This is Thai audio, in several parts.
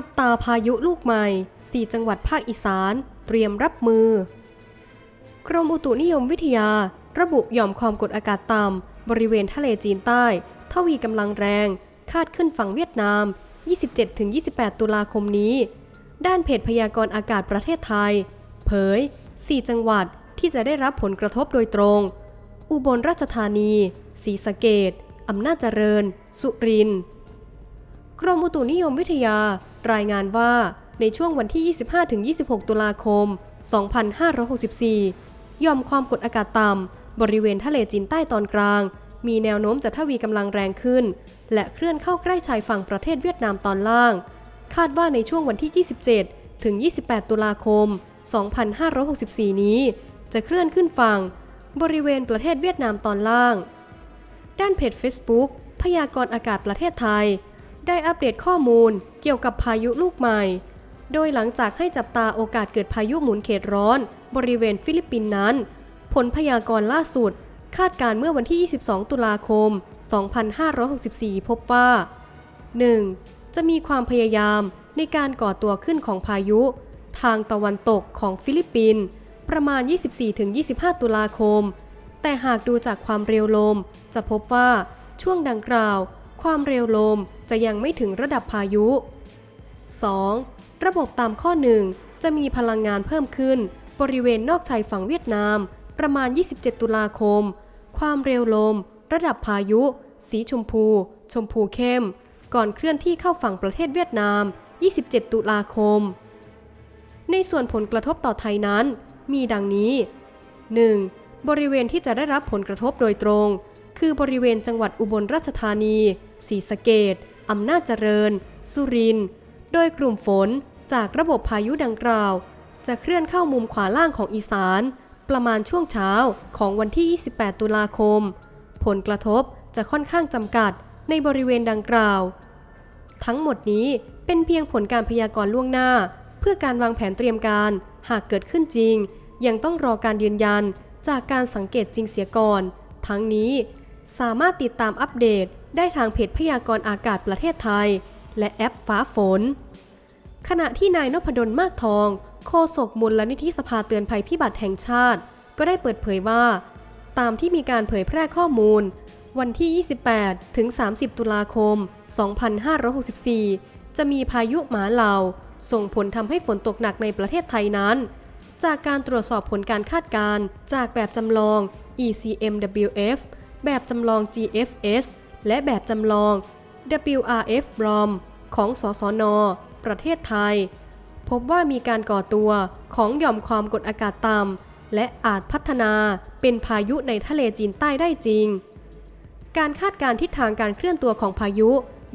จับตาพายุลูกใหม่ 4 จังหวัดภาคอีสาน เตรียมรับมือ กรมอุตุนิยมวิทยา ระบุหย่อมความกดอากาศต่ำบริเวณทะเลจีนใต้ ทวีกำลังแรง คาดขึ้นฝั่งเวียดนาม 27-28 ตุลาคมนี้ ด้านเพจพยากรณ์อากาศประเทศไทย เผย 4 จังหวัดที่จะได้รับผลกระทบโดยตรง อุบลราชธานี ศรีสะเกดอำนาจเจริญ สุรินทร์ กรมอุตุนิยมวิทยา รายงานว่าในช่วงวันที่ 25-26 ตุลาคม 2564ย่อมความกดอากาศต่ำบริเวณทะเลจีนใต้ตอนกลาง มีแนวโน้มจะทวีกำลังแรงขึ้น และเคลื่อนเข้าใกล้ชายฝั่งประเทศเวียดนามตอนล่าง คาดว่าในช่วงวันที่ 27 ถึง 28 ตุลาคม 2564 นี้ จะเคลื่อนขึ้นฝั่ง บริเวณประเทศเวียดนามตอนล่าง ด้านเพจ Facebook พยากรณ์อากาศประเทศไทย ได้อัปเดตข้อมูลเกี่ยวกับพายุลูกใหม่ โดยหลังจากให้จับตาโอกาสเกิดพายุหมุนเขตร้อน บริเวณฟิลิปปินส์นั้น ผลพยากรณ์ล่าสุด คาดการณ์เมื่อวันที่ 22 ตุลาคม 2564 พบว่า 1. จะมีความพยายามในการก่อตัวขึ้นของพายุ ทางตะวันตกของฟิลิปปินส์ประมาณ 24-25 ตุลาคม แต่หากดูจากความเร็วลม จะพบว่าช่วงดังกล่าว ความเร็วลมจะยังไม่ถึงระดับพายุ 2. ระบบตามข้อ 1 จะมีพลังงานเพิ่มขึ้น บริเวณนอกชายฝั่งเวียดนาม ประมาณ 27 ตุลาคม ความเร็วลม ระดับพายุ สีชมพู ชมพูเข้ม ก่อนเคลื่อนที่เข้าฝั่งประเทศเวียดนาม 27 ตุลาคม ในส่วนผลกระทบต่อไทยนั้น มีดังนี้ 1. บริเวณที่จะได้รับผลกระทบโดยตรง คือบริเวณจังหวัดอุบลราชธานีศรีสะเกดอำนาจเจริญ สุริน โดยกลุ่มฝนจากระบบพายุดังกล่าว จะเคลื่อนเข้ามุมขวาล่างของอีสาน ประมาณช่วงเช้าของวันที่ 28 ตุลาคม ผลกระทบจะค่อนข้างจำกัดในบริเวณดังกล่าว ทั้งหมดนี้เป็นเพียงผลการพยากรณ์ล่วงหน้า เพื่อการวางแผนเตรียมการ หากเกิดขึ้นจริง ยังต้องรอการยืนยันจากการสังเกตจริงเสียก่อน ทั้งนี้ สามารถติดตามอัปเดตได้ทางเพจพยากรณ์อากาศประเทศไทย และแอปฟ้าฝน ขณะที่นายนพดลมากทอง โฆษกมูลนิธิสภาเตือนภัยพิบัติแห่งชาติ ก็ได้เปิดเผยว่า ตามที่มีการเผยแพร่ข้อมูล วันที่ 28 ถึง 30 ตุลาคม 2564 จะมีพายุหมาเหลาส่งผลทำให้ฝนตกหนักในประเทศไทยนั้น จากการตรวจสอบผลการคาดการณ์จากแบบจำลอง ECMWF แบบจำลอง GFS และแบบจำลอง WRF-ROM ของสสน ประเทศไทย พบว่ามีการก่อตัวของหย่อมความกดอากาศต่ำและอาจพัฒนาเป็นพายุในทะเลจีนใต้ได้จริง การคาดการณ์ทิศทางการเคลื่อนตัวของพายุ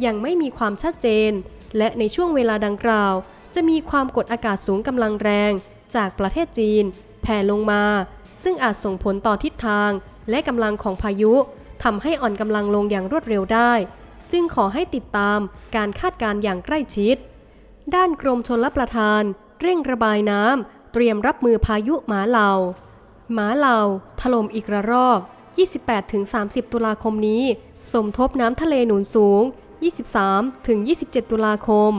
ยังไม่มีความชัดเจน และในช่วงเวลาดังกล่าว จะมีความกดอากาศสูงกำลังแรง จากประเทศจีน แผ่ลงมา ซึ่งอาจส่งผลต่อทิศทาง และกำลังของพายุทำให้อ่อนกำลังลงอย่างรวดเร็วได้ จึงขอให้ติดตามการคาดการณ์อย่างใกล้ชิด ด้านกรมชลประทาน เร่งระบายน้ำเตรียมรับมือพายุหมาเหลาหมาเหลาถล่มอีกระรอก 28-30 ตุลาคมนี้ สมทบน้ำทะเลหนุนสูง 23-27 ตุลาคม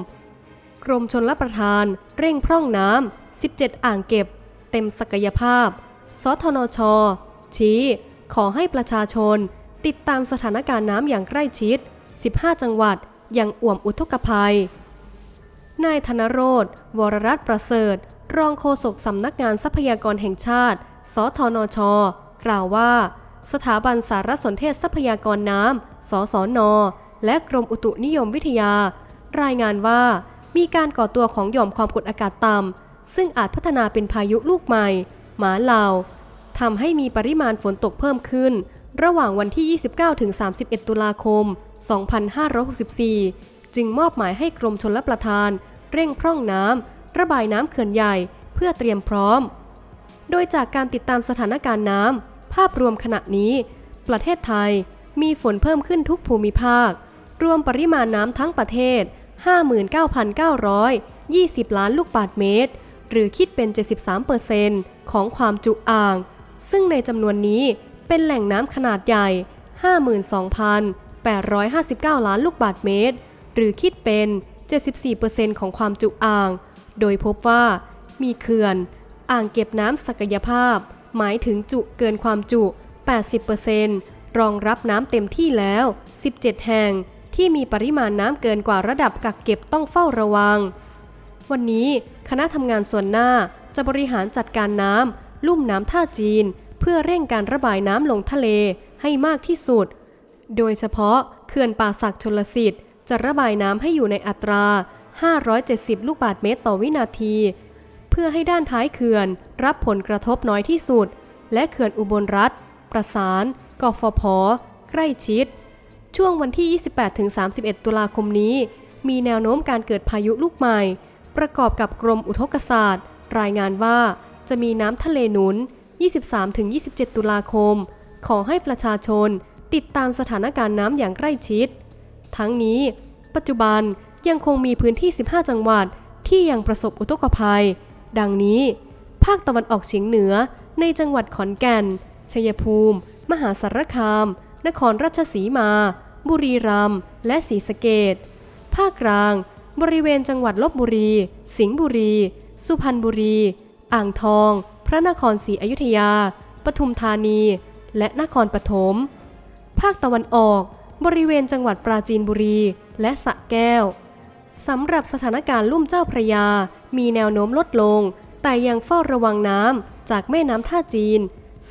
กรมชนรับประทาน เร่งพร่องน้ำ 17 อ่างเก็บ เต็มศักยภาพ สทนช ชี้ ขอให้ประชาชน ติดตามสถานการณ์น้ำอย่างใกล้ชิด 15 จังหวัดอย่างอ่วมอุทกภัย นายธนโรธวรรัตน์ประเสริฐ รองโฆษกสำนักงานทรัพยากรแห่งชาติ สทนช กล่าวว่า สถาบันสารสนเทศทรัพยากรน้ำ สสน และกรมอุตุนิยมวิทยา รายงานว่า มีการก่อตัวของหย่อมความกดอากาศต่ำซึ่งอาจพัฒนาเป็นพายุลูกใหม่ หมาเหลา ทำให้มีปริมาณฝนตกเพิ่มขึ้น ระหว่างวันที่ 29-31 ตุลาคม 2564 จึงมอบหมายให้กรมชลประทาน เร่งพร่องน้ำระบายน้ำเขื่อนใหญ่เพื่อเตรียมพร้อม โดยจากการติดตามสถานการณ์น้ำภาพรวมขณะนี้ ประเทศไทยมีฝนเพิ่มขึ้นทุกภูมิภาค รวมปริมาณน้ำทั้งประเทศ 59,920 ล้านลูกบาศก์เมตร หรือคิดเป็น 73%ของความจุอ่าง ซึ่งในจำนวนนี้เป็นแหล่งน้ำขนาดใหญ่ 52,859 ล้านลูกบาศก์เมตร หรือคิดเป็น 74%ของความจุอ่าง โดยพบว่ามีเขื่อน อ่างเก็บน้ำศักยภาพ หมายถึงจุเกินความจุ 80%รองรับน้ำเต็มที่แล้ว 17 แห่งที่มีปริมาณน้ำเกินกว่าระดับกักเก็บต้องเฝ้าระวัง วันนี้คณะทำงานส่วนหน้าจะบริหารจัดการน้ำ ลุ่มน้ำท่าจีน เพื่อเร่งการระบายน้ำลงทะเลให้มากที่สุด โดยเฉพาะเขื่อนป่าสักชลสิทธิ์จะระบายน้ำให้อยู่ในอัตรา 570 ลูกบาศก์เมตรต่อวินาที เพื่อให้ด้านท้ายเขื่อนรับผลกระทบน้อยที่สุด และเขื่อนอุบลรัฐ ประสาน กฟผ ใกล้ชิด ช่วงวันที่ 28-31 ตุลาคมนี้ มีแนวโน้มการเกิดพายุลูกใหม่ ประกอบกับกรมอุทกศาสตร์ รายงานว่า จะมีน้ำทะเลหนุน 23-27 ตุลาคม ขอให้ประชาชนติดตามสถานการณ์น้ำอย่างใกล้ชิด ทั้งนี้ ปัจจุบันยังคงมีพื้นที่ 15 จังหวัดที่ยังประสบอุทกภัย ดังนี้ ภาคตะวันออกเฉียงเหนือในจังหวัดขอนแก่น ชัยภูมิ มหาสารคาม นครราชสีมา บุรีรัมย์ และศรีสะเกดภาคกลาง บริเวณจังหวัดลบบุรี สิงห์บุรี สุพรรณบุรี อ่างทอง พระนครศรีอยุธยา ปทุมธานี และนครปฐม ภาคตะวันออก บริเวณจังหวัดปราจีนบุรี และสะแก้ว สำหรับสถานการณ์ลุ่มเจ้าพระยา มีแนวโน้มลดลง แต่ยังเฝ้าระวังน้ำจากแม่น้ำท่าจีน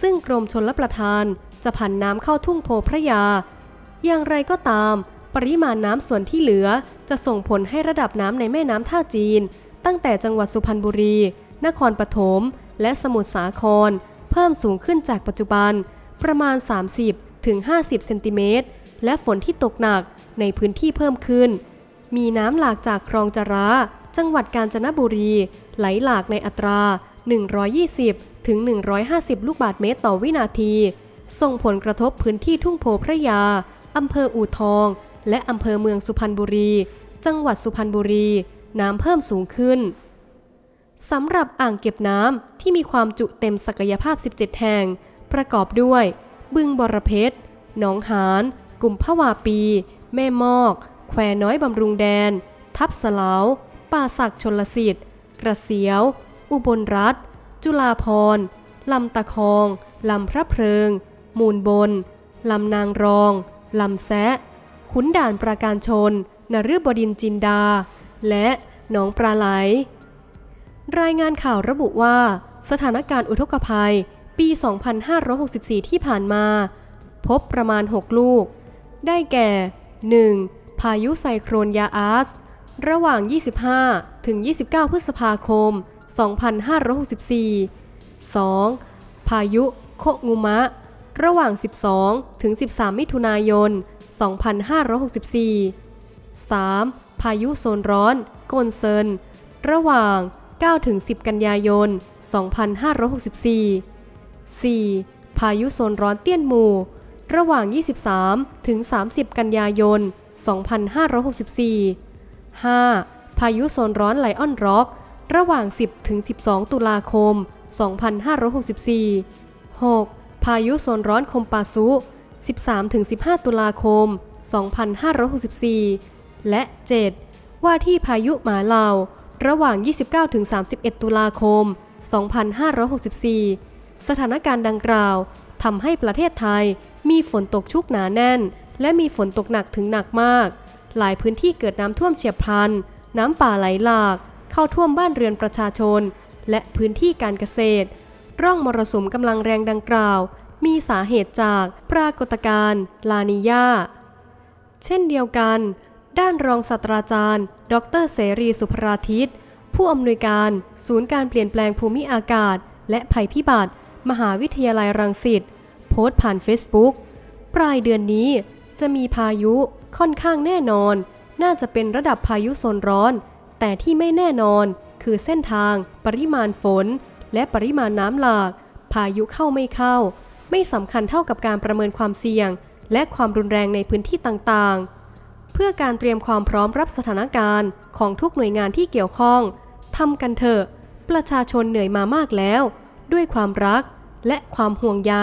ซึ่งกรมชนรับประทาน จะผันน้ำเข้าทุ่งโพพระยา อย่างไรก็ตาม ปริมาณน้ำส่วนที่เหลือ จะส่งผลให้ระดับน้ำในแม่น้ำท่าจีน ตั้งแต่จังหวัดสุพรรณบุรี นครปฐม และสมุทรสาคร เพิ่มสูงขึ้นจากปัจจุบันประมาณ 30ถึง50เซนติเมตร และฝนที่ตกหนักในพื้นที่เพิ่มขึ้น มีน้ำหลากจากคลองจรา จังหวัดกาญจนบุรี ไหลหลากในอัตรา 120ถึง150 ลูกบาศก์เมตรต่อวินาที ส่งผลกระทบพื้นที่ทุ่งโพพระยา อำเภออู่ทอง และอำเภอเมืองสุพรรณบุรี จังหวัดสุพรรณบุรี น้ำเพิ่มสูงขึ้น สำหรับอ่างเก็บน้ำที่มีความจุเต็มศักยภาพ 17 แห่ง ประกอบด้วย บึงบรเพชรหนองหานกุมภาวาปี แม่มอก แควน้อยบำรุงแดน ทับสลาว ป่าศักชนลสิทธิ์ กระเสียว อุบลรัฐ จุฬาพรลำตะคอง ลำพระเพลิง มูลบน ลำนางรอง ลำแซะ ขุนด่านประการชนนฤบดินจินดา และหนองปลาไหล รายงานข่าวระบุว่า สถานการณ์อุทกภัยปี 2564 ที่ผ่านมา พบประมาณ 6 ลูก ได้แก่ 1. พายุไซโครนยาอาส ระหว่าง 25 ถึง 29 พฤษภาคม 2564 2. พายุโคงูมะ ระหว่าง 12 ถึง 13 มิถุนายน 2564 3. พายุโซนร้อน โกนเซิน ระหว่าง 9-10 กันยายน 2564 4. พายุโซนร้อนเตี้ยนหมู่ ระหว่าง 23 ถึง 30 กันยายน 2564 5. พายุโซนร้อนไลออนร็อก ระหว่าง 10 ถึง 12 ตุลาคม 2564 6. พายุโซนร้อนคมปาซุ 13 ถึง 15 ตุลาคม 2564 และ 7. ว่าที่พายุหมาลาว ระหว่าง 29ถึง31 ตุลาคม 2564 สถานการณ์ดังกล่าวทำให้ประเทศไทยมีฝนตกชุกหนาแน่น และมีฝนตกหนักถึงหนักมาก หลายพื้นที่เกิดน้ำท่วมเฉียบพลัน น้ำป่าไหลหลาก เข้าท่วมบ้านเรือนประชาชน และพื้นที่การเกษตร ร่องมรสุมกำลังแรงดังกล่าว มีสาเหตุจากปรากฏการณ์ลานิยาเช่นเดียวกัน ด้านรองศาสตราจารย์ ดรเสรีสุภราทิตผู้อำนวยการ ศูนย์การเปลี่ยนแปลงภูมิอากาศ และภัยพิบัติ มหาวิทยาลัยรังสิตโพสต์ผ่าน Facebook ปลายเดือนนี้จะมีพายุค่อนข้างแน่นอน น่าจะเป็นระดับพายุโซนร้อน แต่ที่ไม่แน่นอนคือเส้นทาง ปริมาณฝน และปริมาณน้ำหลาก พายุเข้าไม่เข้า ไม่สำคัญเท่ากับการประเมินความเสี่ยง และความรุนแรงในพื้นที่ต่างๆ เพื่อการเตรียมความพร้อมรับสถานการณ์ของทุกหน่วยงานที่เกี่ยวข้องทำกันเถอะ ประชาชนเหนื่อยมามากแล้ว ด้วยความรักและความห่วงใย